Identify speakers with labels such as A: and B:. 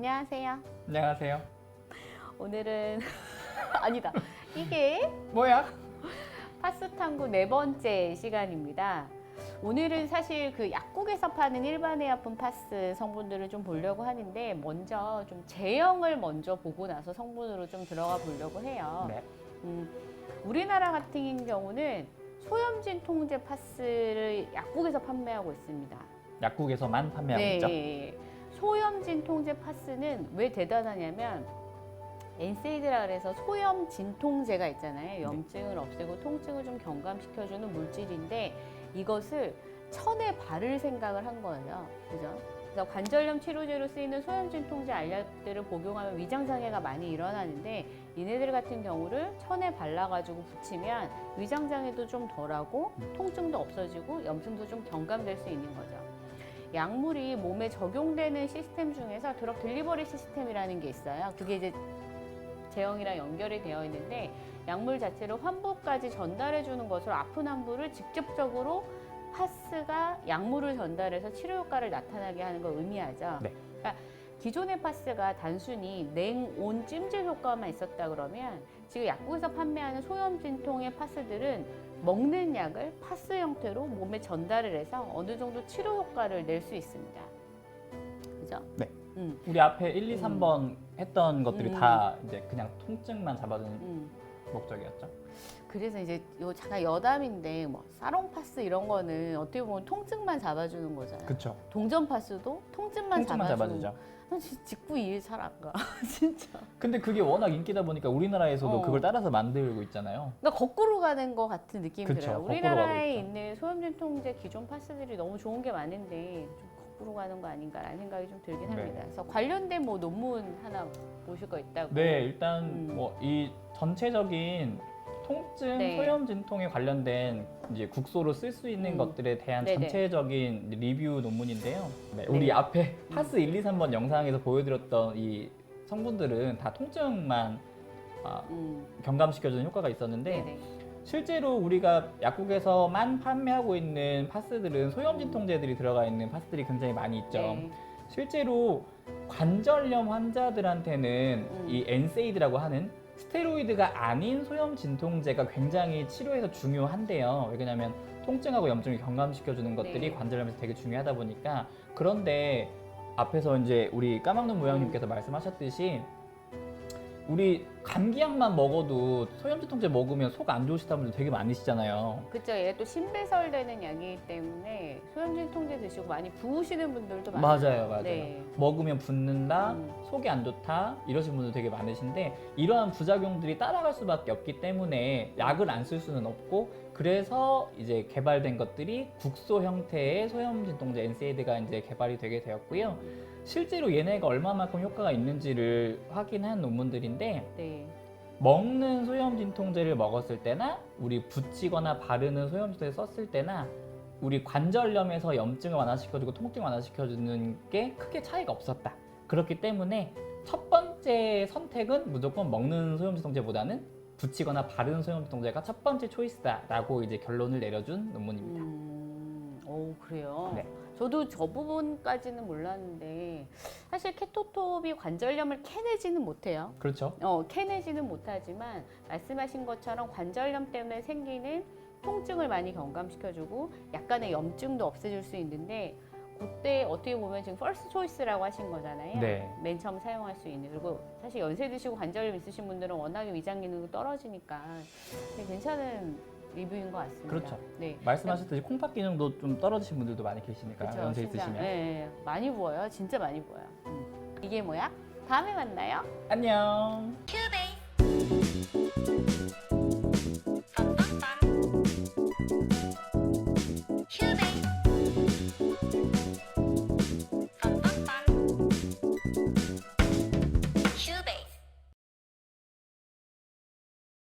A: 안녕하세요.
B: 안녕하세요.
A: 오늘은 아니다. 이게
B: 뭐야?
A: 파스 탐구 네 번째 시간입니다. 오늘은 사실 그 약국에서 파는 일반 의약품 파스 성분들을 좀 보려고 하는데 먼저 좀 제형을 먼저 보고 나서 성분으로 좀 들어가 보려고 해요.
B: 네.
A: 음, 우리나라 같은 경우는 소염진 통제 파스를 약국에서 판매하고 있습니다.
B: 약국에서만 판매하고 있죠.
A: 네. 소염 진 통제 파스는 왜 대단하냐면 엔세이드라 그래서 소염 진통제가 있잖아요. 염증을 없애고 통증을 좀 경감시켜주는 물질인데 이것을 천에 바를 생각을 한 거예요. 그죠? 그래서 관절염 치료제로 쓰이는 소염 진통제 알약들을 복용하면 위장 장애가 많이 일어나는데 얘네들 같은 경우를 천에 발라가지고 붙이면 위장 장애도 좀 덜하고 통증도 없어지고 염증도 좀 경감될 수 있는 거죠. 약물이 몸에 적용되는 시스템 중에서 드럭 딜리버리 시스템이라는 게 있어요. 그게 이제 제형이랑 연결이 되어 있는데 약물 자체를 환부까지 전달해 주는 것으로 아픈 환부를 직접적으로 파스가 약물을 전달해서 치료 효과를 나타나게 하는 걸 의미하죠.
B: 네.
A: 그러니까 기존의 파스가 단순히 냉온 찜질 효과만 있었다 그러면 지금 약국에서 판매하는 소염 진통의 파스들은 먹는 약을 파스 형태로 몸에 전달을 해서 어느 정도 치료 효과를 낼 수 있습니다. 그죠?
B: 네.
A: 음,
B: 우리 앞에 1, 2, 3번 했던 것들이
A: 음.
B: 다 이제 그냥 통증만 잡아주는
A: 음.
B: 목적이었죠.
A: 그래서 이제 요 잠깐 여담인데 뭐 사롱 파스 이런 거는 어떻게 보면 통증만 잡아주는 거잖아요.
B: 그렇죠.
A: 동전 파스도 통증만,
B: 통증만
A: 잡아주는
B: 잡아주죠.
A: 난 진- 직구 이해 잘 안 가. 진짜.
B: 근데 그게 워낙 인기다 보니까 우리나라에서도
A: 어.
B: 그걸 따라서 만들고 있잖아요.
A: 그러니까 거꾸로 가는 것 같은 느낌이
B: 그쵸,
A: 들어요.
B: 거꾸로
A: 우리나라에
B: 있죠.
A: 있는 소염진 통제 기존 파스들이 너무 좋은 게 많은데 좀 거꾸로 가는 거 아닌가라는 생각이 좀 들긴
B: 네.
A: 합니다. 그래서 관련된 뭐 논문 하나 보실 거 있다고.
B: 네, 일단
A: 음.
B: 뭐 이 전체적인 통증,
A: 네.
B: 소염 진통에 관련된 이제 국소로 쓸 수 있는
A: 음.
B: 것들에 대한
A: 네네.
B: 전체적인 리뷰 논문인데요. 네,
A: 네.
B: 우리 앞에 파스 1, 2, 3번 영상에서 보여드렸던 이 성분들은 다 통증만 아,
A: 음.
B: 경감시켜주는 효과가 있었는데
A: 네네.
B: 실제로 우리가 약국에서만 판매하고 있는 파스들은 소염 진통제들이 들어가 있는 파스들이 굉장히 많이 있죠.
A: 네.
B: 실제로 관절염 환자들한테는
A: 음.
B: 이 엔세이드라고 하는 스테로이드가 아닌 소염 진통제가 굉장히 치료에서 중요한데요. 왜냐하면 통증하고 염증을 경감시켜주는 것들이
A: 네.
B: 관절염에서 되게 중요하다 보니까 그런데 앞에서 이제 우리 까막눈 모양님께서 말씀하셨듯이 우리 감기약만 먹어도 소염 진통제 먹으면 속 안 좋으시다는 분들 되게 많으시잖아요.
A: 그쵸. 얘또 신배설되는 약이기 때문에 소염진 통제 드시고 많이 부으시는 분들도 많아요.
B: 맞아요, 맞아요.
A: 네.
B: 먹으면 붓는다,
A: 음.
B: 속이 안 좋다 이러신 분들 되게 많으신데 이러한 부작용들이 따라갈 수밖에 없기 때문에 약을 안 쓸 수는 없고 그래서 이제 개발된 것들이 국소 형태의 소염 진통제 NSAID가 이제 개발이 되게 되었고요. 실제로 얘네가 얼마만큼 효과가 있는지를 확인한 논문들인데
A: 네.
B: 먹는 소염 진통제를 먹었을 때나 우리 붙이거나 바르는 소염 진통제 썼을 때나 우리 관절염에서 염증을 완화시켜주고 통증을 완화시켜주는 게 크게 차이가 없었다. 그렇기 때문에 첫 번째 선택은 무조건 먹는 소염 진통제보다는 붙이거나 바르는 소염 진통제가 첫 번째 초이스다라고 이제 결론을 내려준 논문입니다.
A: 음, 오 그래요.
B: 네.
A: 저도 저 부분까지는 몰랐는데 사실 케토톱이 관절염을 캐내지는 못해요.
B: 그렇죠?
A: 어, 캐내지는 못하지만 말씀하신 것처럼 관절염 때문에 생기는 통증을 많이 경감시켜주고 약간의 염증도 없애줄 수 있는데 그때 어떻게 보면 지금 퍼스트 초이스라고 하신 거잖아요.
B: 네.
A: 맨 처음 사용할 수 있는 그리고 사실 연세 드시고 관절염 있으신 분들은 워낙에 위장 기능도 떨어지니까 괜찮은 리뷰인 것 같습니다.
B: 그렇죠.
A: 네.
B: 말씀하셨듯이 콩팥 기능도 좀 떨어지신 분들도 많이 계시니까
A: 그쵸,
B: 연세. 있으시면
A: 예, 예. 많이 부어요. 진짜 많이 부어요. 음. 이게 뭐야? 다음에 만나요.
B: 안녕.
A: 큐베이.